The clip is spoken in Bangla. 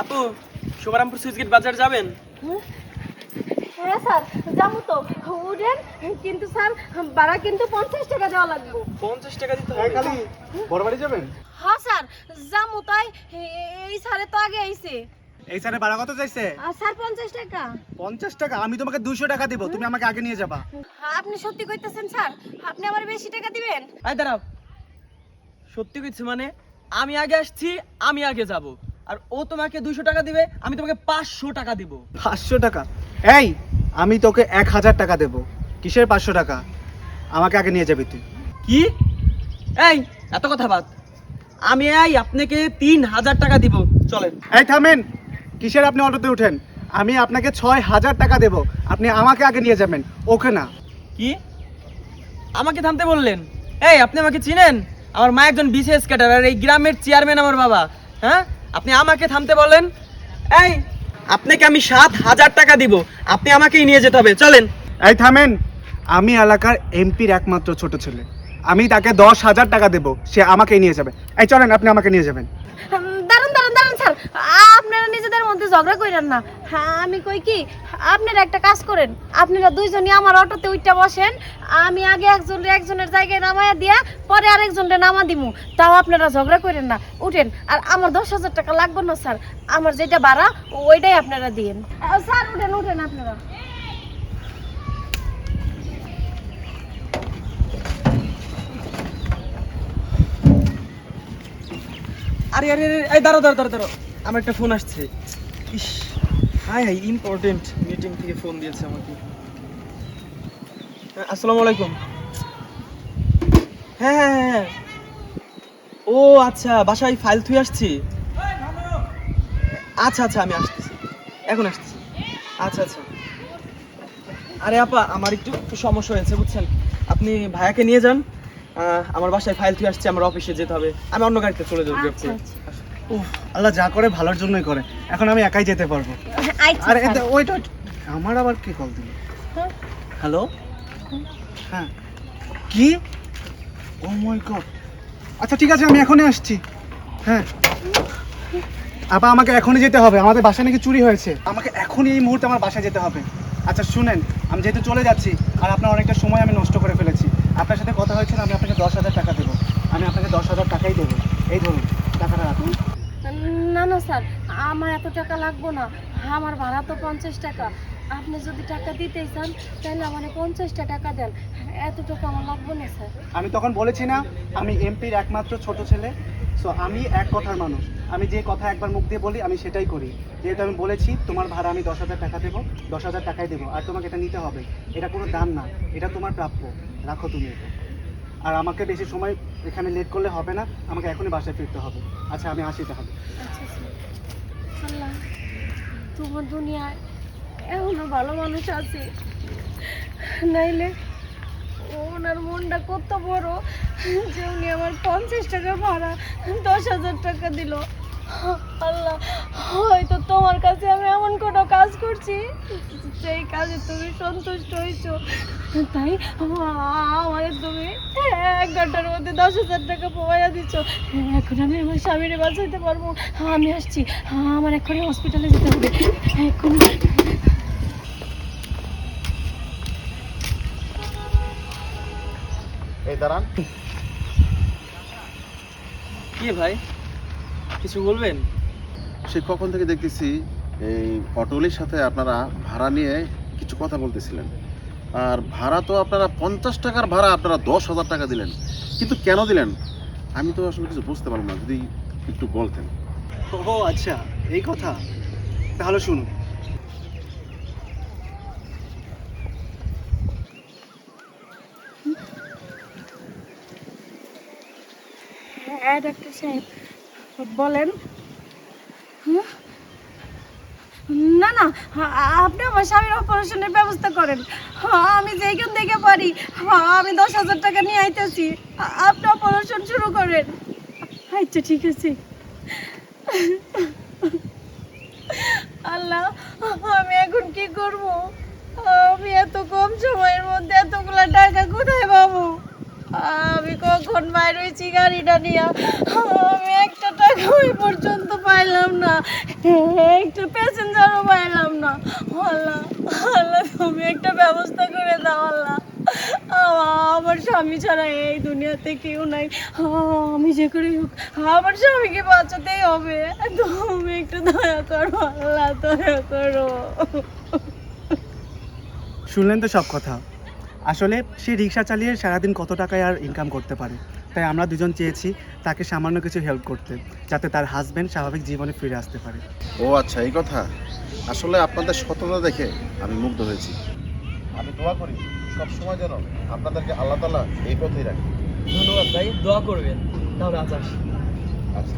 আপু শুভারামপুর সুইচগেট বাজার যাবেন? হ্যাঁ স্যার যাব তো। উঠেন কিন্তু স্যার ভাড়া কিন্তু পঞ্চাশ টাকা দেওয়া লাগবে। পঞ্চাশ টাকা দিতে হবে খালি বড় বাড়ি যাবেন? হ্যাঁ স্যার যাব তাই। এই স্যারে তো আগে আইছে। এই স্যারে ভাড়া কত চাইছে? স্যার পঞ্চাশ টাকা। পঞ্চাশ টাকা? আমি তোমাকে দুশো টাকা দিব তুমি আমাকে আগে নিয়ে যাবা। আপনি সত্যি কইতেছেন স্যার আপনি আমার বেশি টাকা দিবেন? আই দাঁড়াও। সত্যি কইছি মানে আমি আগে আসছি আমি আগে যাব। আর ও তোমাকে দুইশো টাকা দিবে আমি তোমাকে পাঁচশো টাকা দিব। পাঁচশো টাকা? এই আমি তোকে এক হাজার টাকা দেব। কিসের পাঁচশো টাকা? আমাকে আগে নিয়ে যাবি তুই। কি? এই এত কথা বাদ। আমি এই আপনাকে তিন হাজার টাকা দিব। চলেন। এই থামেন। কিসের আপনি অটোতে উঠেন? আমি আপনাকে ছয় হাজার টাকা দেব। আপনি আমাকে আগে নিয়ে যাবেন। ওকে না। কি? আমাকে থামতে বললেন? এই আপনি আমাকে চিনেন? আমার মা একজন বিশেষ ক্যাডার আর এই গ্রামের চেয়ারম্যান আমার বাবা। হ্যাঁ? আপনি আমাকে থামতে বলেন। এই আপনাকে আমি সাত হাজার টাকা দিব। আপনি আমাকেই নিয়ে যেতে হবে। চলেন। এই থামেন। আমি এলাকার এমপির একমাত্র ছোট ছেলে। আমি তাকে দশ হাজার টাকা দেব। সে আমাকেই নিয়ে যাবে। এই চলেন আপনি আমাকে নিয়ে যাবেন। দাঁড়ান দাঁড়ান দাঁড়ান স্যার। আপনারা নিজেদের মধ্যে ঝগড়া করেন না। হ্যাঁ আমি কই কি? আপনারা একটা কাজ করেন। আপনারা দুইজনই আমার অটোতে উঠটা বসেন। আমি আগে একজন একজনের জায়গায় নামায়া দিয়া পরে আরেকজনকে নামা দিমু। তাও আপনারা ঝগড়া করেন না। উঠেন। আর আমার দশ হাজার টাকা লাগবে না, স্যার। আমার যেটা ভাড়া, ওইটাই আপনারা দিন স্যার, উঠেন উঠেন আপনারা। আরে আরে এই দাঁড়াও দাঁড়াও দাঁড়াও দাঁড়াও। আমার একটা ফোন আসছে। ইস, হাই হাই ইম্পর্টেন্ট মিটিং থেকে ফোন দিয়েছে আমাকে। আসসালামু আলাইকুম। হ্যাঁ হ্যাঁ হ্যাঁ হ্যাঁ। ও আচ্ছা বাসায় ফাইল থুই আসছি। আচ্ছা আচ্ছা আমি আসতেছি এখন আসতেছি আচ্ছা আচ্ছা। আরে আপা আমার একটু সমস্যা হয়েছে বুঝছেন? আপনি ভাইয়াকে নিয়ে যান। আমার বাসায় ফাইল থুই আসছে আমার অফিসে যেতে হবে। আমি অন্য গাড়িতে চলে যাব আচ্ছা, আচ্ছা। উফ আল্লাহ যা করে ভালোর জন্যই করে। এখন আমি একাই যেতে পারব। আচ্ছা আরে। এতে- ওইটা আমার আবার কি কল দিল? হ্যাঁ। হ্যালো হ্যাঁ। কি? ও মাই গড আচ্ছা ঠিক আছে, আমি এখনই আসছি। হ্যাঁ। আপা, আমাকে এখনই যেতে হবে। আমাদের বাসায় নাকি চুরি হয়েছে। আমাকে এখনই এই মুহূর্তে আমার বাসায় যেতে হবে। আচ্ছা শুনেন, আমি যেহেতু চলে যাচ্ছি, আর আপনার অনেকটা সময় আমি নষ্ট করে ফেলেছি, আপনার সাথে কথা হয়েছিল আমি আপনাকে দশ হাজার টাকা দেবো। আমি আপনাকে দশ হাজার টাকাই দেবো। এই ধরুন, টাকাটা রাখুন। না না, স্যার, আমার এত টাকা লাগবো না। আমার ভাড়া তো পঞ্চাশ টাকা। আপনি যদি টাকা দিতে চান তাহলে আমার পঞ্চাশটা টাকা দেন। এত টাকা আমার লাগবে না স্যার। আমি তখন বলেছি না আমি এমপির একমাত্র ছোট ছেলে। সো আমি এক কথার মানুষ। আমি যে কথা একবার মুখ দিয়ে বলি আমি সেটাই করি। যেহেতু আমি বলেছি তোমার ভাড়া আমি দশ হাজার টাকা দেবো দশ হাজার টাকাই দেবো। আর তোমাকে এটা নিতে হবে। এটা কোনো দাম না। এটা তোমার প্রাপ্য। রাখো তুমি এটা। আর আমাকে বেশি সময় এখানে লেট করলে হবে না। আমাকে এখনই বাসায় ফিরতে হবে। আচ্ছা আমি আসি তাহলে। আচ্ছা তোমার দুনিয়ায় এখনও ভালো মানুষ আছে। নাইলে ওনার মনটা কত বড় যে উনি আমার পঞ্চাশ টাকা ভাড়া, দশ হাজার টাকা দিল। আল্লাহ, হয়তো তোমার কাছে আমি এমন কোনো কাজ করছি সেই কাজে তুমি সন্তুষ্ট হয়েছো। তাই আমাদের তুমি এক ঘণ্টার মধ্যে দশ হাজার টাকা পাওয়া দিচ্ছ এখন আমি আমার স্বামীরে বাঁচাইতে পারব। আমি আসছি, আমার এক্ষুনি হসপিটালে যেতে হবে। এক্ষুনি দাঁড়ান। কি ভাই? কিছু বলবেন? সে কখন থেকে দেখতেছি এই অটোলির সাথে আপনারা ভাড়া নিয়ে কিছু কথা বলতেছিলেন। আর ভাড়া তো আপনারা পঞ্চাশ টাকার ভাড়া আপনারা দশ হাজার টাকা দিলেন। কিন্তু কেন দিলেন? আমি তো আসলে কিছু বুঝতে পারলাম না। যদি একটু বলতেন। ও আচ্ছা। এই কথা। তাহলে শুনুন। হ্যাঁ সাহেব বলেন। না না আপনি আমার স্বামীর অপারেশনের ব্যবস্থা করেন। হ্যাঁ, আমি যেখান থেকে পারি হ্যাঁ, আমি দশ হাজার টাকা নিয়ে আইতেছি। আপনি অপারেশন শুরু করেন। আচ্ছা ঠিক আছে। আল্লাহ আমি এখন কি করব? আমি এত কম সময়ের মধ্যে এতগুলা টাকা কোথায় পাবো আমি কখন বাইর হয়েছি গাড়িটা নিয়ে। আমি একটা টাকা ওই পর্যন্ত পাইলাম না। একটা প্যাসেঞ্জারও পাইলাম না। আল্লাহ আল্লাহ, তুমি একটা ব্যবস্থা করে দাও, আল্লাহ। আমার স্বামী ছাড়া এই দুনিয়াতে কেউ নাই। আমি যে করেই হোক, আমার স্বামীকে বাঁচাতেই হবে। তুমি একটু দয়া করো, আল্লাহ, দয়া করো। শুনলেন তো সব কথা। আসলে সে রিক্সা চালিয়ে সারাদিন কত টাকায় আর ইনকাম করতে পারে? তাই আমরা দুজন চেয়েছি তাকে সামান্য কিছু হেল্প করতে যাতে তার হাজবেন্ড স্বাভাবিক জীবনে ফিরে আসতে পারে। ও আচ্ছা এই কথা? আসলে আপনাদের সততা দেখে আমি মুগ্ধ হয়েছি। আমি দোয়া করি সব সময় যেন আপনাদেরকে আল্লাহ তালা এই পথেই রাখি। ধন্যবাদ ভাই দোয়া করবেন। তাহলে আজ আসি আচ্ছা।